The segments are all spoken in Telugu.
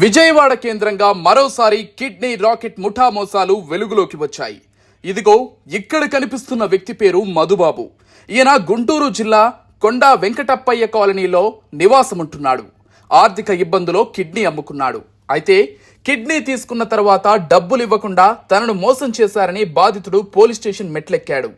విజయవాడ కేంద్రంగా మరోసారి కిడ్నీ రాకెట్ ముఠా మోసాలు వెలుగులోకి వచ్చాయి. ఇదిగో ఇక్కడ కనిపిస్తున్న వ్యక్తి పేరు మధుబాబు. ఈయన గుంటూరు జిల్లా కొండా వెంకటప్పయ్య కాలనీలో నివాసముంటున్నాడు. ఆర్థిక ఇబ్బందులో కిడ్నీ అమ్ముకున్నాడు. అయితే కిడ్నీ తీసుకున్న తర్వాత డబ్బులు ఇవ్వకుండా తనను మోసం చేశారని బాధితుడు పోలీస్ స్టేషన్ మెట్లెక్కాడు.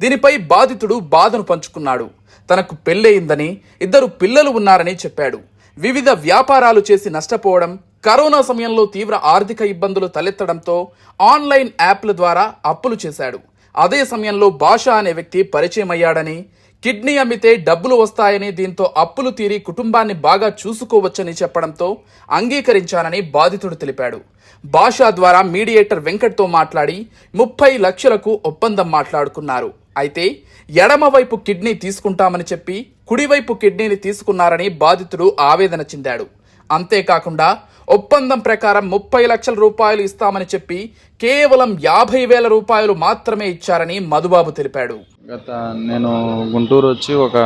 దీనిపై బాధితుడు బాధను పంచుకున్నాడు. తనకు పెళ్ళయిందని ఇద్దరు పిల్లలు ఉన్నారని చెప్పాడు. వివిధ వ్యాపారాలు చేసి నష్టపోవడం కరోనా సమయంలో తీవ్ర ఆర్థిక ఇబ్బందులు తలెత్తడంతో ఆన్లైన్ యాప్ల ద్వారా అప్పులు చేశాడు. అదే సమయంలో భాష అనే వ్యక్తి పరిచయం అయ్యాడని కిడ్నీ అమ్మితే డబ్బులు వస్తాయని దీంతో అప్పులు తీరి కుటుంబాన్ని బాగా చూసుకోవచ్చని చెప్పడంతో అంగీకరించానని బాధితుడు తెలిపాడు. భాష ద్వారా మీడియేటర్ వెంకట్తో మాట్లాడి ముప్పై లక్షలకు ఒప్పందం మాట్లాడుకున్నారు. అయితే ఎడమవైపు కిడ్నీ తీసుకుంటామని చెప్పి కుడివైపు కిడ్నీని తీసుకున్నారని బాధితుడు ఆవేదన చెందాడు. అంతేకాకుండా ఒప్పందం ప్రకారం ముప్పై లక్షల రూపాయలు ఇస్తామని చెప్పి కేవలం యాభై వేల రూపాయలు మాత్రమే ఇచ్చారని మధుబాబు తెలిపాడు. గత నేను గుంటూరు వచ్చి ఒక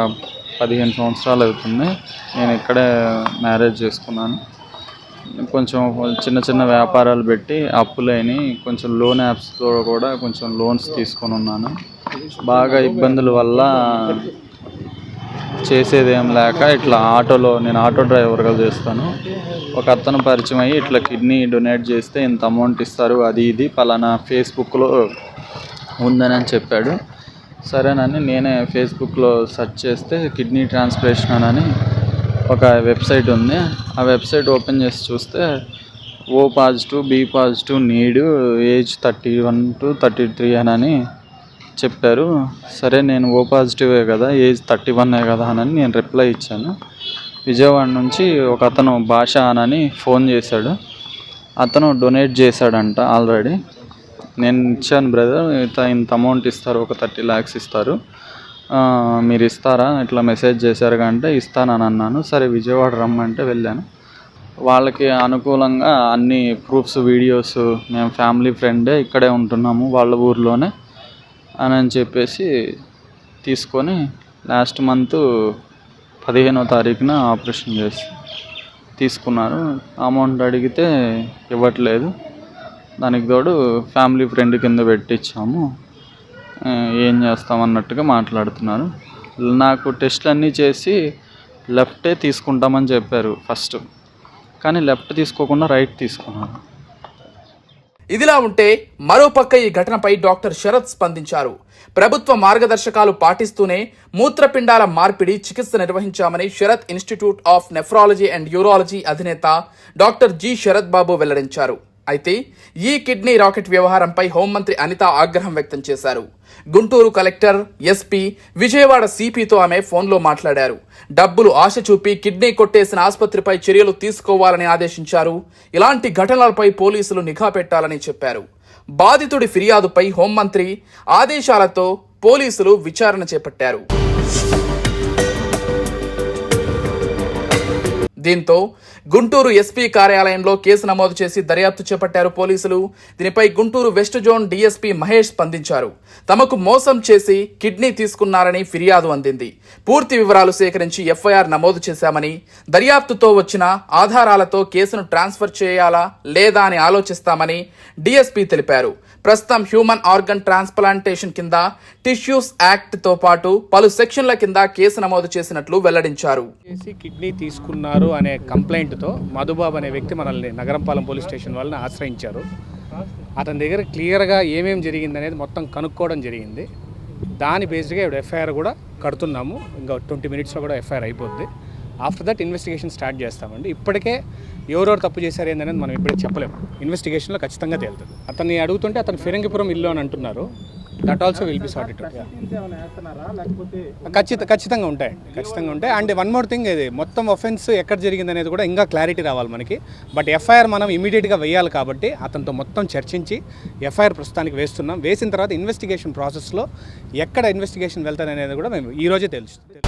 పదిహేను సంవత్సరాలు అవుతుంది. నేను ఇక్కడే మ్యారేజ్ చేసుకున్నాను. కొంచెం చిన్న చిన్న వ్యాపారాలు పెట్టి అప్పులైన కొంచెం లోన్ యాప్స్తో కూడా కొంచెం లోన్స్ తీసుకొని ఉన్నాను. బాగా ఇబ్బందుల వల్ల చేసేది ఏం లేక ఇట్లా ఆటోలో నేను ఆటో డ్రైవర్గా చేస్తాను. ఒక అతను పరిచయం అయ్యి ఇట్లా కిడ్నీ డొనేట్ చేస్తే ఇంత అమౌంట్ ఇస్తారు అది ఇది పలానా ఫేస్బుక్లో ఉందని అని చెప్పాడు. సరేనని నేనే ఫేస్బుక్లో సెర్చ్ చేస్తే కిడ్నీ ట్రాన్స్ప్లేషన్ అని ఒక వెబ్సైట్ ఉంది. ఆ వెబ్సైట్ ఓపెన్ చేసి చూస్తే O positive B positive need age thirty one to thirty three అని చెప్పారు సరే నేను ఓ పాజిటివే కదా ఏజ్ థర్టీ వన్నే కదా అని నేను రిప్లై ఇచ్చాను. విజయవాడ నుంచి ఒక అతను భాష అనని ఫోన్ చేశాడు. అతను డొనేట్ చేశాడంట ఆల్రెడీ. నేను ఇచ్చాను బ్రదర్ ఇంత ఇంత అమౌంట్ ఇస్తారు ఒక థర్టీ ల్యాక్స్ ఇస్తారు. మీరు ఇస్తారా? ఇట్లా మెసేజ్ చేశారు కంటే ఇస్తానని అన్నాను. సరే విజయవాడ రమ్మంటే వెళ్ళాను. వాళ్ళకి అనుకూలంగా అన్ని ప్రూఫ్స్ వీడియోస్ మేము ఫ్యామిలీ ఫ్రెండే ఇక్కడే ఉంటున్నాము వాళ్ళ ఊర్లోనే. అని అని చెప్పేసి తీసుకొని లాస్ట్ మంత్ పదిహేనో తారీఖున ఆపరేషన్ చేసి తీసుకున్నారు. అమౌంట్ అడిగితే ఇవ్వట్లేదు. దానికి తోడు ఫ్యామిలీ ఫ్రెండ్ కింద పెట్టించాము ఏం చేస్తాం అన్నట్టుగా మాట్లాడుతున్నారు. నాకు టెస్ట్లు అన్నీ చేసి లెఫ్టే తీసుకుంటామని చెప్పారు ఫస్ట్. కానీ లెఫ్ట్ తీసుకోకుండా రైట్ తీసుకున్నాను ఇదిలా ఉంటే మరోపక్క ఈ ఘటనపై డాక్టర్ శరత్ స్పందించారు. ప్రభుత్వ మార్గదర్శకాలు పాటిస్తూనే మూత్రపిండాల మార్పిడి చికిత్స నిర్వహించామని Sharath institute of nephrology and urology అధినేత డాక్టర్ జి శరత్ బాబు వెల్లడించారు. అయితే ఈ కిడ్నీ రాకెట్ వ్యవహారంపై హోంమంత్రి అనిత ఆగ్రహం వ్యక్తం చేశారు. గుంటూరు కలెక్టర్ ఎస్పీ విజయవాడ సిపితో ఆమె ఫోన్లో మాట్లాడారు. డబ్బులు ఆశ చూపి కిడ్నీ కొట్టేసిన ఆసుపత్రిపై చర్యలు తీసుకోవాలని ఆదేశించారు. ఇలాంటి ఘటనలపై పోలీసులు నిఘా పెట్టాలని చెప్పారు. బాధితుడి ఫిర్యాదుపై హోంమంత్రి ఆదేశాలతో పోలీసులు విచారణ చేపట్టారు. దీంతో గుంటూరు ఎస్పీ కార్యాలయంలో కేసు నమోదు చేసి దర్యాప్తు చేపట్టారు పోలీసులు. దీనిపై Guntur west zone DSP Mahesh స్పందించారు. తమకు మోసం చేసి కిడ్నీ తీసుకున్నారని ఫిర్యాదు అందింది. పూర్తి వివరాలు సేకరించి ఎఫ్ఐఆర్ నమోదు చేశామని దర్యాప్తుతో వచ్చిన ఆధారాలతో కేసును ట్రాన్స్ఫర్ చేయాలా లేదా అని ఆలోచిస్తామని డీఎస్పీ తెలిపారు. ప్రస్తుతం హ్యూమన్ ఆర్గన్ ట్రాన్స్ప్లాంటేషన్ కింద టిష్యూస్ యాక్ట్తో పాటు పలు సెక్షన్ల కింద కేసు నమోదు చేసినట్లు వెల్లడించారు. కిడ్నీ తీసుకున్నారు అనే కంప్లైంట్తో మధుబాబు అనే వ్యక్తి మనల్ని నగరంపాలెం పోలీస్ స్టేషన్ వాళ్ళని ఆశ్రయించారు. అతని దగ్గర క్లియర్గా ఏమేమి జరిగింది అనేది మొత్తం కనుక్కోవడం జరిగింది. దాని బేస్డ్గా ఇప్పుడు ఎఫ్ఐఆర్ కూడా కడుతున్నాము. ఇంకా ట్వంటీ మినిట్స్లో కూడా ఎఫ్ఐఆర్ అయిపోద్ది. ఆఫ్టర్ దట్ ఇన్వెస్టిగేషన్ స్టార్ట్ చేస్తామండి. ఇప్పటికే ఎవరెవరు తప్పు చేశారు ఏందనేది మనం ఇప్పుడే చెప్పలేము. ఇన్వెస్టిగేషన్లో ఖచ్చితంగా తేలుతుంది. అతన్ని అడుగుతుంటే అతను ఫిరంగిపురం ఇల్లు అని అంటున్నారు. That also will be sorted ఖచ్చిత ఖచ్చితంగా ఉంటాయండి ఖచ్చితంగా ఉంటాయి. అండ్ వన్ మోర్ థింగ్ ఇది మొత్తం ఒఫెన్స్ ఎక్కడ జరిగింది అనేది కూడా ఇంకా క్లారిటీ రావాలి మనకి. బట్ ఎఫ్ఐఆర్ మనం ఇమీడియట్గా వేయాలి కాబట్టి అతనితో మొత్తం చర్చించి ఎఫ్ఐఆర్ ప్రస్తుతానికి వేస్తున్నాం. వేసిన తర్వాత ఇన్వెస్టిగేషన్ ప్రాసెస్లో ఎక్కడ ఇన్వెస్టిగేషన్ వెళ్తాననేది కూడా మేము ఈరోజే తెలుస్తుంది.